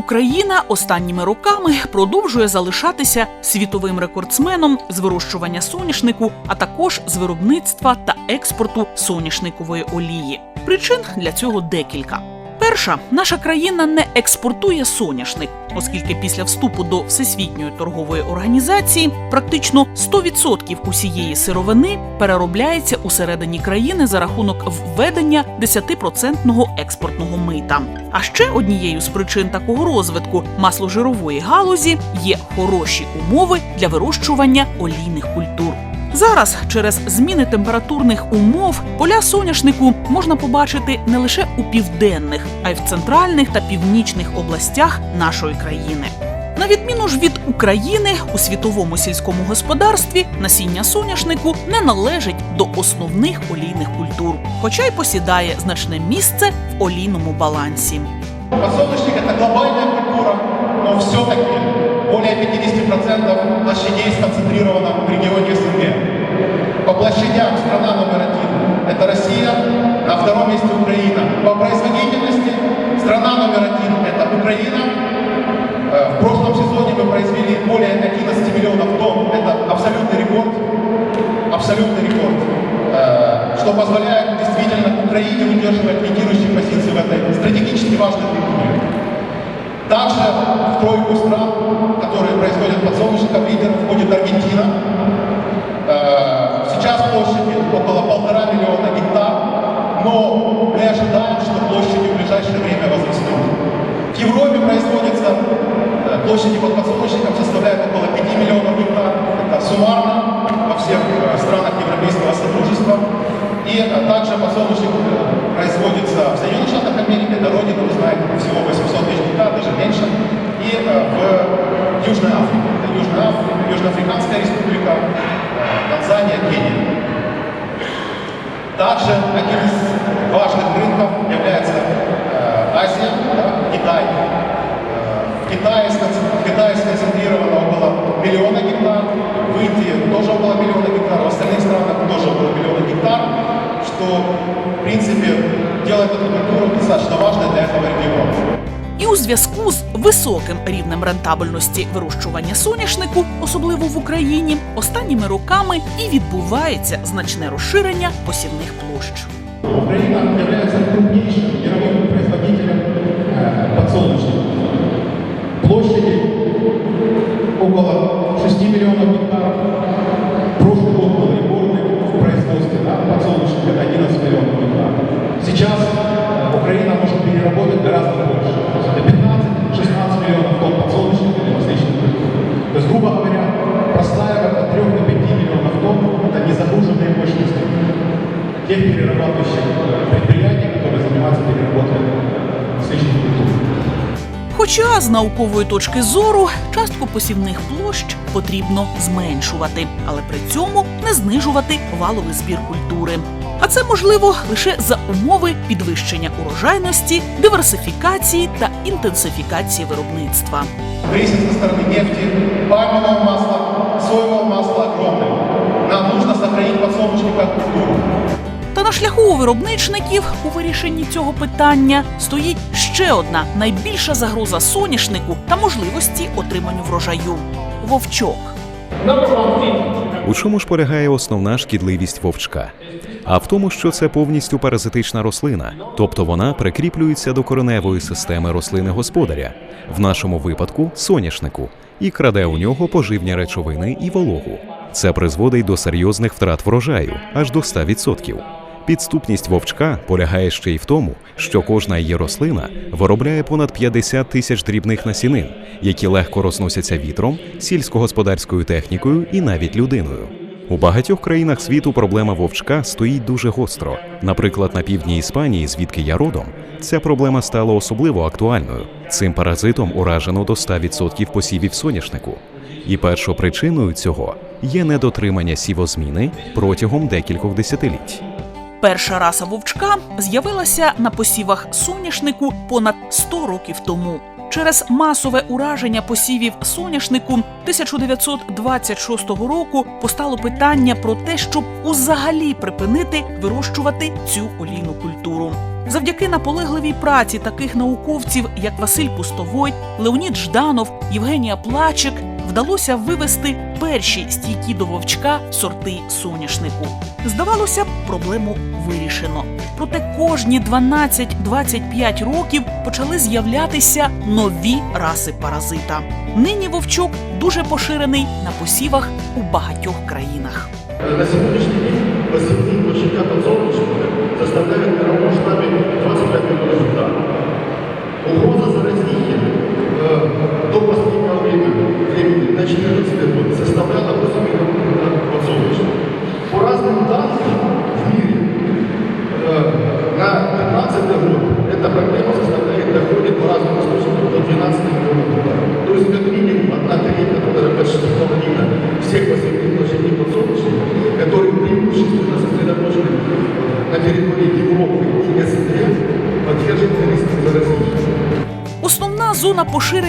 Україна останніми роками продовжує залишатися світовим рекордсменом з вирощування соняшнику, а також з виробництва та експорту соняшникової олії. Причин для цього декілька. Перша, наша країна не експортує соняшник, оскільки після вступу до Всесвітньої торгової організації практично 100% усієї сировини переробляється усередині країни за рахунок введення 10% експортного мита. А ще однією з причин такого розвитку масложирової галузі є хороші умови для вирощування олійних культур. Зараз через зміни температурних умов поля соняшнику можна побачити не лише у південних, а й в центральних та північних областях нашої країни. На відміну ж від України у світовому сільському господарстві насіння соняшнику не належить до основних олійних культур, хоча й посідає значне місце в олійному балансі. Подсолнечник – это глобальная культура, но все-таки более 50% площадей сконцентрировано в регионе СНГ. По площадям страна номер один – это Россия, на втором месте Украина. По производительности страна номер один – это Украина. Э, В прошлом сезоне мы произвели более 11 миллионов тонн. Это абсолютный рекорд. Абсолютный рекорд. Э, Что позволяет действительно Украине удерживать лидирующие позиции в этой стратегически важной культуре. Также в тройку стран, которые производят подсолнечников, лидеров входит Аргентина. Э, Сейчас площади около полтора миллиона гектар, но мы ожидаем, что площади в ближайшее время возрастут. В Европе производится э, площади под подсолнечником составляют около 5 миллионов гектар. Это суммарно во всех э, странах Европейского Содружества. И э, также подсолнечник производится в Соединенных Штатах Америки, до родины, вы знаете, всего 800 тысяч гектар, даже меньше. И в Южной Африке. Это Южная Африка, Южноафриканская республика, Танзания, Кения. Также одним из важных рынков является э, Азия, да, Китай. Э, В Китае, сконцен- в Китае сконцентрировано около миллиона гектар, в Индии тоже около миллиона гектар, в остальных странах тоже около миллиона гектар, что, в принципе, делает эту культуру достаточно важной для этого региона. І у зв'язку з високим рівнем рентабельності вирощування соняшнику, особливо в Україні, останніми роками і відбувається значне розширення посівних площ. Украина является крупнейшим мировым производителем подсолнечника. Площади около 6 миллионов гектаров. Прошлый год был рекордный в производстве да, подсолнечника, это 11 миллионов гектаров. Сейчас Украина может переработать гораздо больше. Это 15-16 миллионов тонн подсолнечника для различных культур. То есть, грубо говоря, простаивает от 3 до 5 миллионов тонн это незагруженные мощности тех перерабатывающих предприятий, которые занимаются переработкой Хоча з наукової точки зору частку посівних площ потрібно зменшувати, але при цьому не знижувати валовий збір культури. А це можливо лише за умови підвищення урожайності, диверсифікації та інтенсифікації виробництва. Кризис со стороны нефти, пальмового масла, соевого масла огромный. Нам нужно сохранить подсолнечник культуру. На шляху виробничників у вирішенні цього питання стоїть ще одна найбільша загроза соняшнику та можливості отримання врожаю вовчок. У чому ж полягає основна шкідливість вовчка? А в тому, що це повністю паразитична рослина, тобто вона прикріплюється до кореневої системи рослини господаря, в нашому випадку соняшнику, і краде у нього поживні речовини і вологу. Це призводить до серйозних втрат врожаю аж до 100%. Підступність вовчка полягає ще й в тому, що кожна її рослина виробляє понад 50 тисяч дрібних насінин, які легко розносяться вітром, сільськогосподарською технікою і навіть людиною. У багатьох країнах світу проблема вовчка стоїть дуже гостро. Наприклад, на півдні Іспанії, звідки я родом, ця проблема стала особливо актуальною. Цим паразитом уражено до 100% посівів соняшнику. І першопричиною цього є недотримання сівозміни протягом декількох десятиліть. Перша раса вовчка з'явилася на посівах соняшнику понад 100 років тому. Через масове ураження посівів соняшнику 1926 року постало питання про те, щоб узагалі припинити вирощувати цю олійну культуру. Завдяки наполегливій праці таких науковців, як Василь Пустовой, Леонід Жданов, Євгенія Плачик, вдалося вивести перші стійкі до вовчка сорти соняшнику. Здавалося б, проблему вирішено. Проте кожні 12-25 років почали з'являтися нові раси паразита. Нині вовчок дуже поширений на посівах у багатьох країнах. На сегодняшний день посевные площадя подсолнечника составляют в мировом масштабе 25 миллионов гектаров. Угроза заразения э, до последнего времени, времени на 14 год составляла 8 миллионов гектаров подсолнечника. По разным данным в мире э, на 15 год эта проблема составляет, доходит по разным источникам до 12 миллионов гектаров. То есть как минимум одна треть, а то даже почти половина всех посевных площадей подсолнечника, которые преимущественно сосредоточены на территории Европы и СНГ, подвержены риску заразения. Основна зона поширення вовчку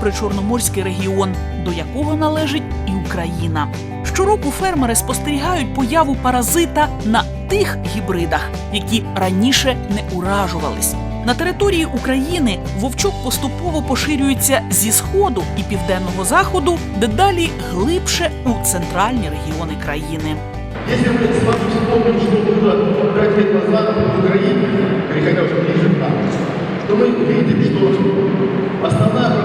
причорноморський регіон, до якого належить і Україна. Щороку фермери спостерігають появу паразита на тих гібридах, які раніше не уражувались. На території України вовчок поступово поширюється зі сходу і південного заходу, дедалі глибше у центральні регіони країни. Если мы с вами вспомним, что было 5 лет назад в Украине, переходя уже ближе к нам, то мы видим, что основная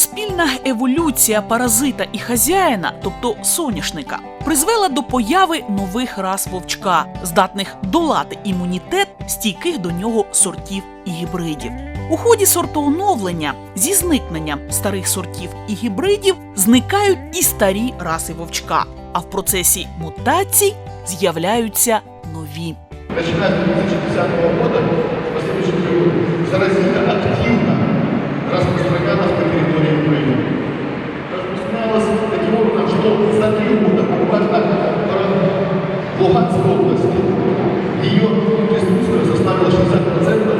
Спільна еволюція паразита і хазяїна, тобто соняшника, призвела до появи нових рас вовчка, здатних долати імунітет стійких до нього сортів і гібридів. У ході сортооновлення зі зникненням старих сортів і гібридів зникають і старі раси вовчка, а в процесі мутацій з'являються нові. Начиная с 2010 года, в последующий период, заразительно активно по территории Украины. Распространялась таким образом, что за три года, буквально в Луганской области, ее присутствие составило 60%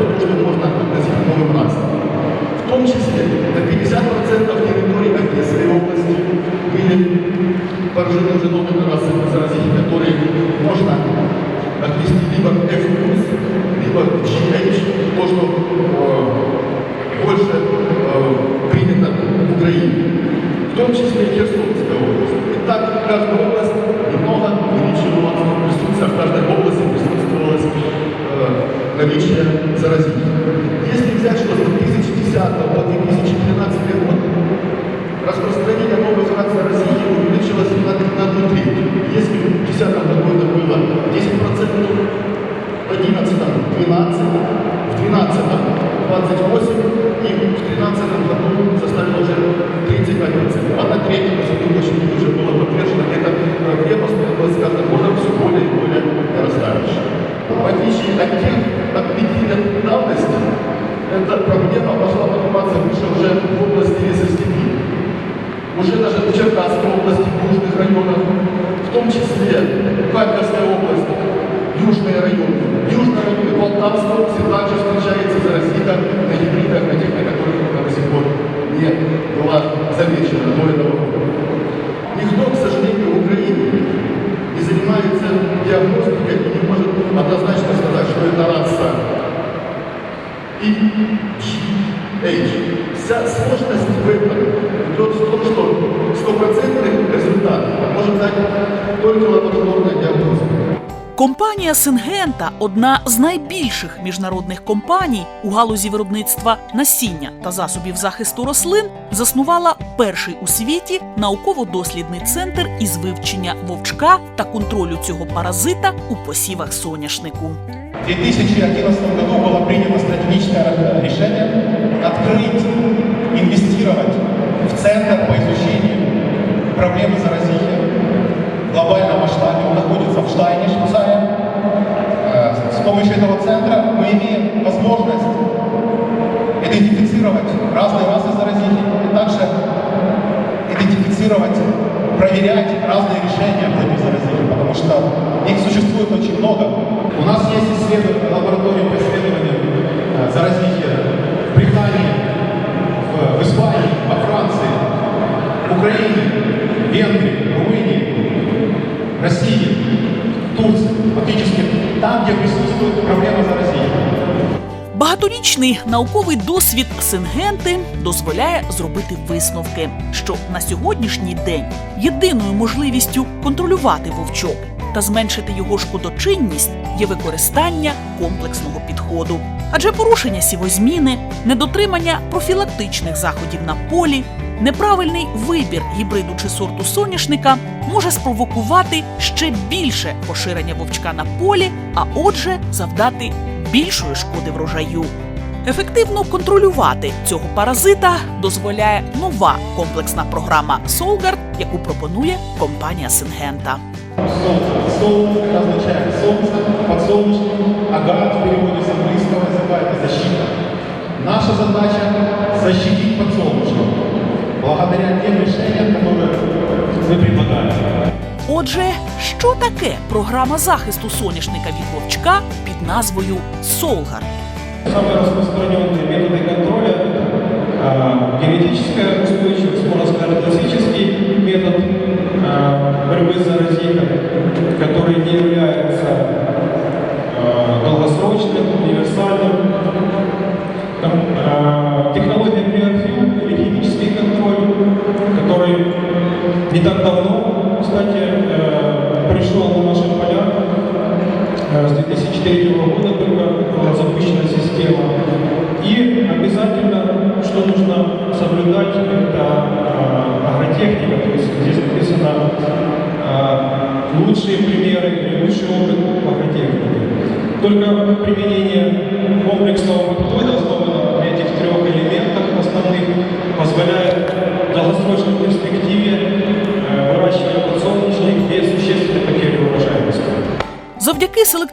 что стопроцентный результат может дать только лабораторная диагностика. Компанія Сингента одна з найбільших міжнародних компаній у галузі виробництва насіння та засобів захисту рослин, заснувала перший у світі науково-дослідний центр із вивчення вовчка та контролю цього паразита у посівах соняшнику. В 2011 году было принято стратегическое решение открыть, инвестировать в Центр по изучению проблемы заразихи В глобальном масштабе. Он находится в Штайне, Швейцария. Э, С помощью этого центра мы имеем возможность идентифицировать разные расы заразихи и также идентифицировать, проверять разные решения против заразихи, потому что их существует очень много. У нас есть исследование, лаборатория по исследованию э, заразихи в Британии, в Испании, во Франции, в Украине, Багаторічний науковий досвід Сингенти дозволяє зробити висновки, що на сьогоднішній день єдиною можливістю контролювати вовчок та зменшити його шкодочинність є використання комплексного підходу. Адже порушення сівозміни, недотримання профілактичних заходів на полі, неправильний вибір гібриду чи сорту соняшника може спровокувати ще більше поширення вовчка на полі, а отже, завдати більшої шкоди врожаю. Ефективно контролювати цього паразита дозволяє нова комплексна програма Солгард, яку пропонує компанія Сингента. Солнце. Солнце это означает солнце, подсолнечник, агат в переводе с английского языка это защита. Наша задача защитить подсолнечник благодаря тем решениям, которые вы предлагаете. Отже, що таке програма захисту соняшника від вовчка під назвою Солгард? Самые распространенные методы контроля – это а, генетическая устойчивость, можно сказать, классический метод а, борьбы с заразитом, который не является а, долгосрочным,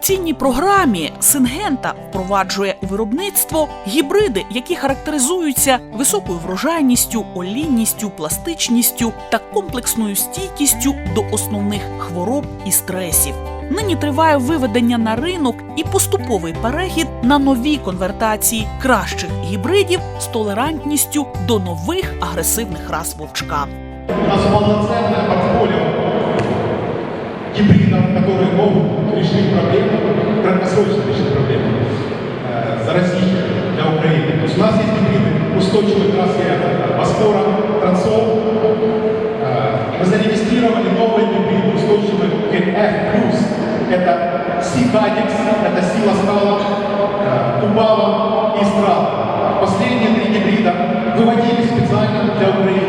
Селекційній програмі Сингента впроваджує у виробництво гібриди, які характеризуються високою врожайністю, олійністю, пластичністю та комплексною стійкістю до основних хвороб і стресів. Нині триває виведення на ринок і поступовий перехід на нові конвертації кращих гібридів з толерантністю до нових агресивних рас вовчка. У нас полноценное портфолио гибридов, которые могут решить проблему, краткосрочно решить проблему э, заразихи для Украины. То есть у нас есть гибриды устойчивых к рассвету, Босфора, Трансол. Э, Мы зарегистрировали новый гибрид устойчивый к F+. Это Сикадекс, это Сила Скала, э, и Страла. Последние три гибрида выводили специально для Украины,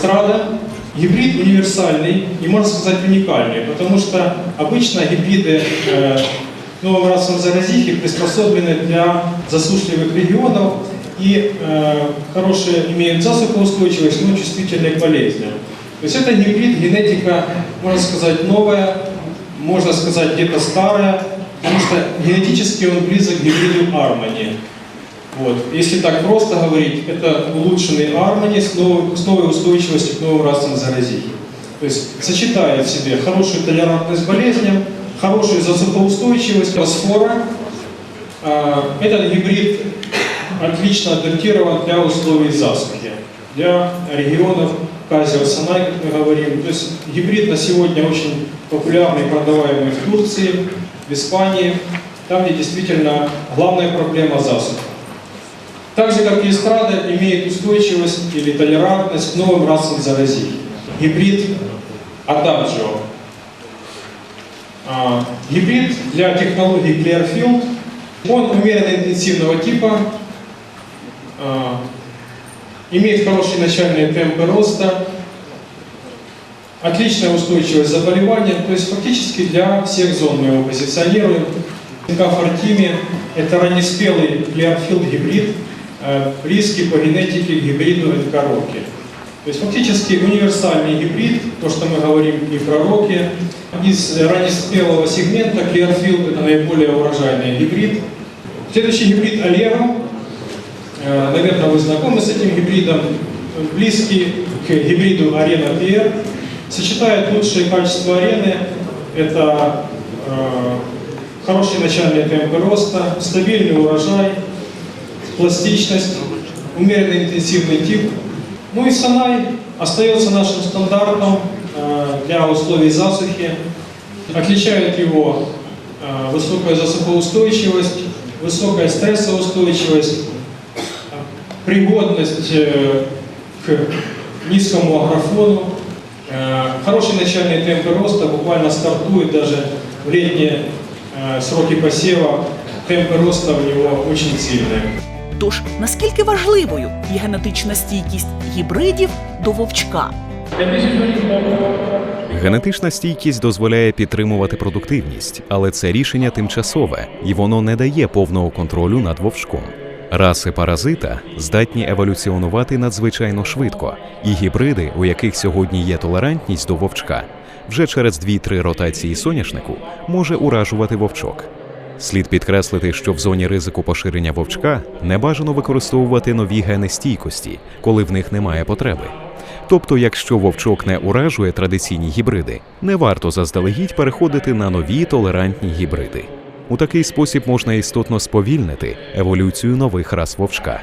эстрада. Гибрид универсальный и, можно сказать, уникальный, потому что обычно гибриды э, новым расам заразихи приспособлены для засушливых регионов и э, хорошие имеют засухоустойчивость, но чувствительны к болезням. То есть это гибрид, генетика, можно сказать, новая, можно сказать, где-то старая, потому что генетически он близок к гибриду Армани. Вот. Если так просто говорить, это улучшенный армони с новой, с устойчивостью к новым расам заразихи. То есть сочетает в себе хорошую толерантность к болезням, хорошую засухоустойчивость, фосфора. А, Этот гибрид отлично адаптирован для условий засухи, для регионов Казио-Санай, как мы говорим. То есть гибрид на сегодня очень популярный продаваемый в Турции, в Испании, там, где действительно главная проблема засуха. Так же, как и эстрада, имеет устойчивость или толерантность к новым расам заразителей. Гибрид Adagio. А, Гибрид для технологии Clearfield. Он умеренно интенсивного типа, а, имеет хорошие начальные темпы роста, отличная устойчивость заболевания, то есть фактически для всех зон мы его позиционируем. Фортими – это раннеспелый Clearfield гибрид, э, близкий по генетике к гибриду НК Роки. То есть фактически универсальный гибрид, то, что мы говорим и про Роки. Из раннеспелого сегмента Clearfield – это наиболее урожайный гибрид. Следующий гибрид Алева. Э, Наверное, вы знакомы с этим гибридом. Близкий к гибриду Арена PR. Сочетает лучшие качества арены. Это э, хорошие начальные темпы роста, стабильный урожай, пластичность, умеренно интенсивный тип. Ну и Санай остается нашим стандартом э, для условий засухи. Отличает его э, высокая засухоустойчивость, высокая стрессоустойчивость, пригодность э, к низкому агрофону, хорошие начальные темпы роста, буквально стартует даже в летние сроки посева, темпы роста у него очень сильные. Тож наскільки важливою є генетична стійкість гібридів до вовчка? Генетична стійкість дозволяє підтримувати продуктивність, але це рішення тимчасове і воно не дає повного контролю над вовчком. Раси паразита здатні еволюціонувати надзвичайно швидко, і гібриди, у яких сьогодні є толерантність до вовчка, вже через 2-3 ротації соняшнику може уражувати вовчок. Слід підкреслити, що в зоні ризику поширення вовчка не бажано використовувати нові гени стійкості, коли в них немає потреби. Тобто, якщо вовчок не уражує традиційні гібриди, не варто заздалегідь переходити на нові толерантні гібриди. У такий спосіб можна істотно сповільнити еволюцію нових рас вовчка.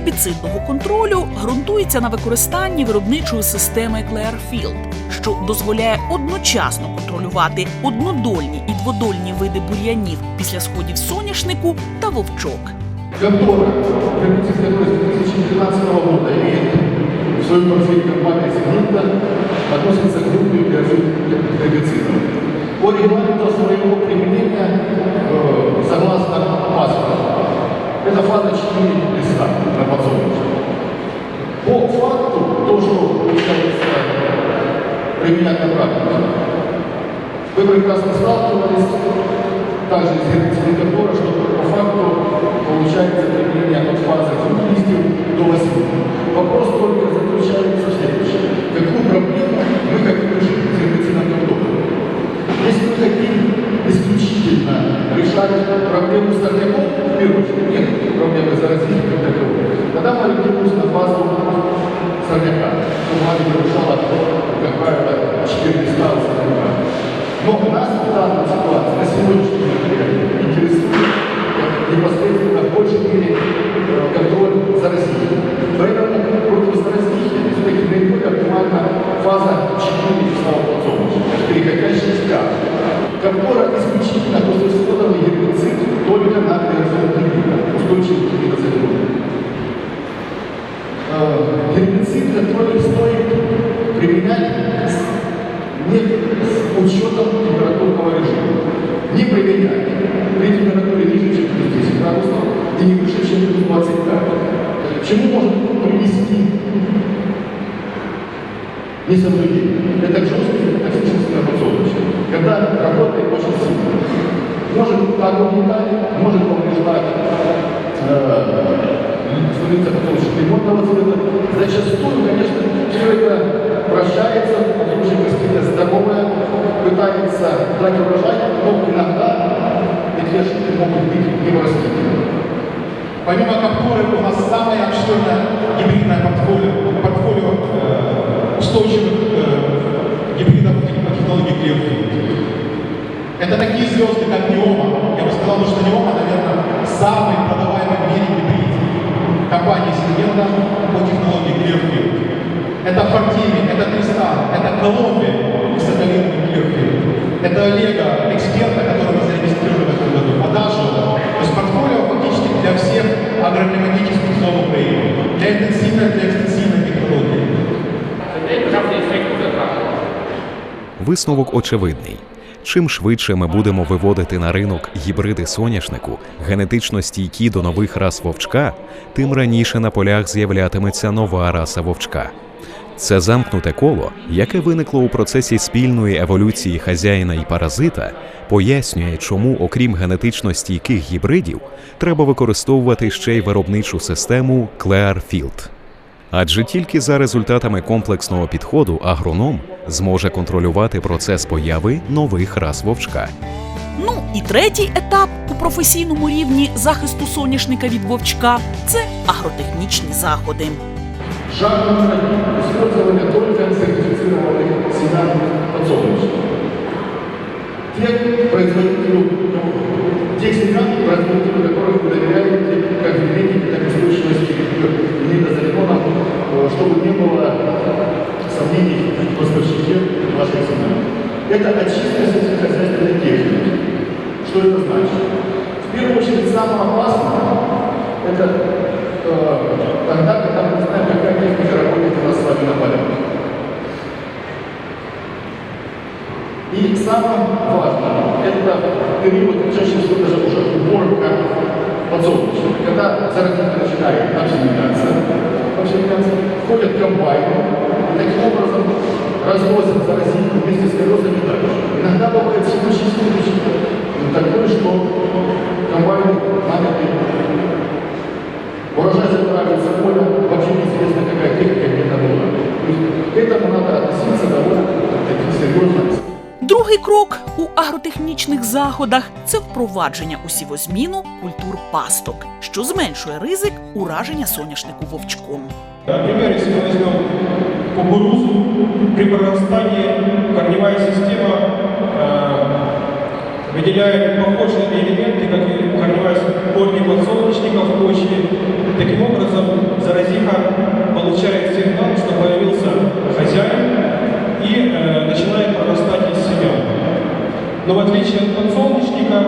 Гербіцидного контролю ґрунтується на використанні виробничої системи Clearfield, що дозволяє одночасно контролювати однодольні і дводольні види бур'янів після сходів соняшнику та вовчок. Контора, с 2013 года имеет в своем портфеле компания «Сигнита», относится к группе гербицидов. По регламенту своего применения, э, согласно паспорту, это 4 листа на подсолнечник. По факту, то, что пытается применять на практике, вы прекрасно сталкивались также с гербицидом контора, что по факту получается применение от фазы двух листьев до восьми. Вопрос только заключается в следующем. Какую проблему мы решить с гербицидом контора? Если мы хотим исключительно решать проблему сорняков, в первую очередь, нет проблемы заразителей как таковой, тогда мы ориентируемся на фазу сорняка, чтобы она не превышала, как правило, 4 листа от сорняка. Но нас в данной ситуации на сегодняшний день интересует непосредственно в большей мере э, контроль заразителей. Поэтому против заразителей все-таки наиболее оптимальна фаза дать урожай, но иногда эти ошибки могут быть непростительны. Помимо Капторы у нас самое обширное гибридное портфолио, портфолио э, устойчивых э, гибридов тех- технологий Clearfield. Это такие звезды, как Неома. Я бы сказал, что Неома, наверное, самый продаваемый в мире гибрид компании Сингента по технологии Clearfield. Это Фортини, это Тристан, это Колумбия и. Это Олега, эксперта, которого мы зарегистрировали в этом году, Адажева. То есть портфолио фактически для всех агроклиматических зон Украины. Для интенсивной, для экстенсивной технологии. Висновок очевидний. Чим швидше ми будемо виводити на ринок гібриди соняшнику, генетично стійкі до нових рас вовчка, тим раніше на полях з'являтиметься нова раса вовчка. Це замкнуте коло, яке виникло у процесі спільної еволюції хазяїна і паразита, пояснює, чому, окрім генетично стійких гібридів, треба використовувати ще й виробничу систему Clearfield. Адже тільки за результатами комплексного підходу агроном зможе контролювати процес появи нових рас вовчка. Ну і третій етап у професійному рівні захисту соняшника від вовчка це агротехнічні заходи. Шаг номер один – использование только сертифицированных семян подсолнечных. агротехнічних заходах це впровадження у сівозміну культур пасток, що зменшує ризик ураження соняшнику вовчком. Например, если мы возьмем кукурузу, при прорастании корневая система э, выделяет похожие элементы, как и корневая с- корни подсолнечника в почве. Таким образом, заразиха получает сигнал, что появился хозяин и э, начинает прорастать из семян. Но в отличие от подсолнечника,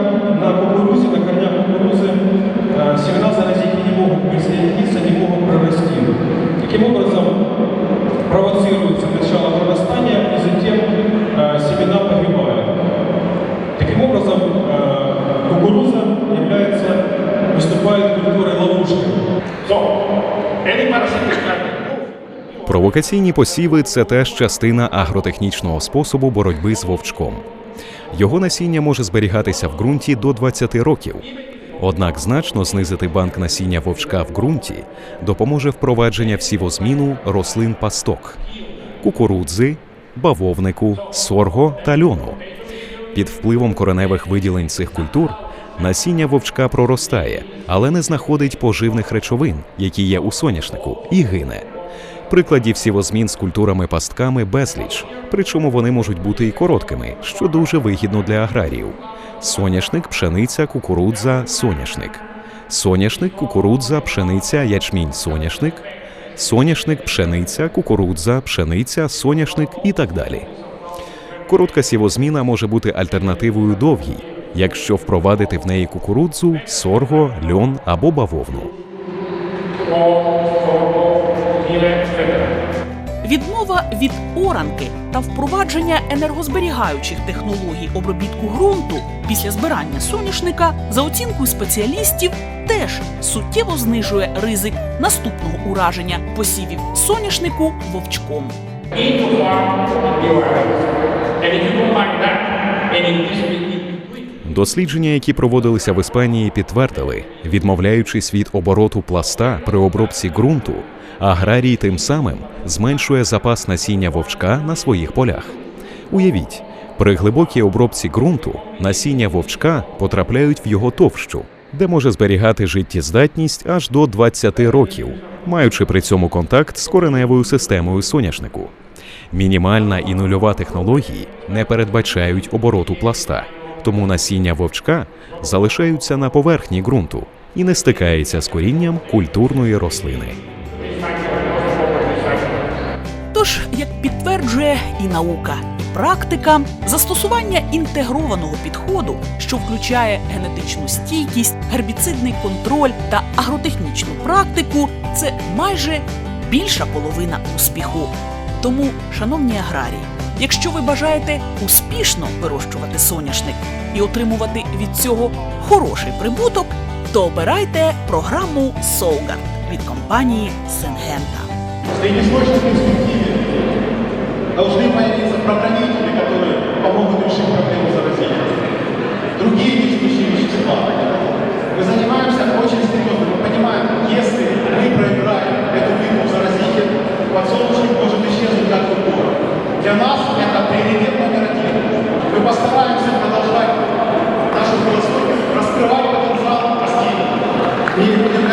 на кукурузе, на корнях кукурузы, э, семена заразихи не могут присоединиться, не могут прорасти. Таким образом, провоцируется начало прорастания, и затем э, семена погибают. Таким образом, э, кукуруза является, выступает культурой ловушкой. Провокаційні посіви це теж частина агротехнічного способу боротьби з вовчком. Його насіння може зберігатися в ґрунті до 20 років. Однак значно знизити банк насіння вовчка в ґрунті допоможе впровадження всівозміну рослин пасток кукурудзи, бавовнику, сорго та льону. Під впливом кореневих виділень цих культур насіння вовчка проростає, але не знаходить поживних речовин, які є у соняшнику, і гине. Прикладів сівозмін з культурами-пастками безліч, причому вони можуть бути і короткими, що дуже вигідно для аграріїв. Соняшник, пшениця, кукурудза, соняшник. Соняшник, кукурудза, пшениця, ячмінь, соняшник. Соняшник, пшениця, кукурудза, пшениця, соняшник і так далі. Коротка сівозміна може бути альтернативою довгій, якщо впровадити в неї кукурудзу, сорго, льон або бавовну. Відмова від оранки та впровадження енергозберігаючих технологій обробітку ґрунту після збирання соняшника, за оцінкою спеціалістів, теж суттєво знижує ризик наступного ураження посівів соняшнику вовчком. into Дослідження, які проводилися в Іспанії, підтвердили, відмовляючись від обороту пласта при обробці ґрунту, аграрій тим самим зменшує запас насіння вовчка на своїх полях. Уявіть, при глибокій обробці ґрунту насіння вовчка потрапляють в його товщу, де може зберігати життєздатність аж до 20 років, маючи при цьому контакт з кореневою системою соняшнику. Мінімальна і нульова технології не передбачають обороту пласта, тому насіння вовчка залишаються на поверхні ґрунту і не стикається з корінням культурної рослини. Тож як підтверджує і наука, і практика, застосування інтегрованого підходу, що включає генетичну стійкість, гербіцидний контроль та агротехнічну практику, це майже більша половина успіху. Тому, шановні аграрії, якщо ви бажаєте успішно вирощувати соняшник і отримувати від цього хороший прибуток, то обирайте програму Солгард від компанії Сенгента. В среднесрочной перспективе должны появиться программители, которые помогут решить проблему заразения. Другие действующие вещества. Мы занимаемся очень серьезно. Мы понимаем, если мы проиграем эту битву заразитель, подсолнечник может исчезнуть как культура. для нас это приоритет номер один. Мы постараемся продолжать нашу философию, раскрывать потенциал растений и будем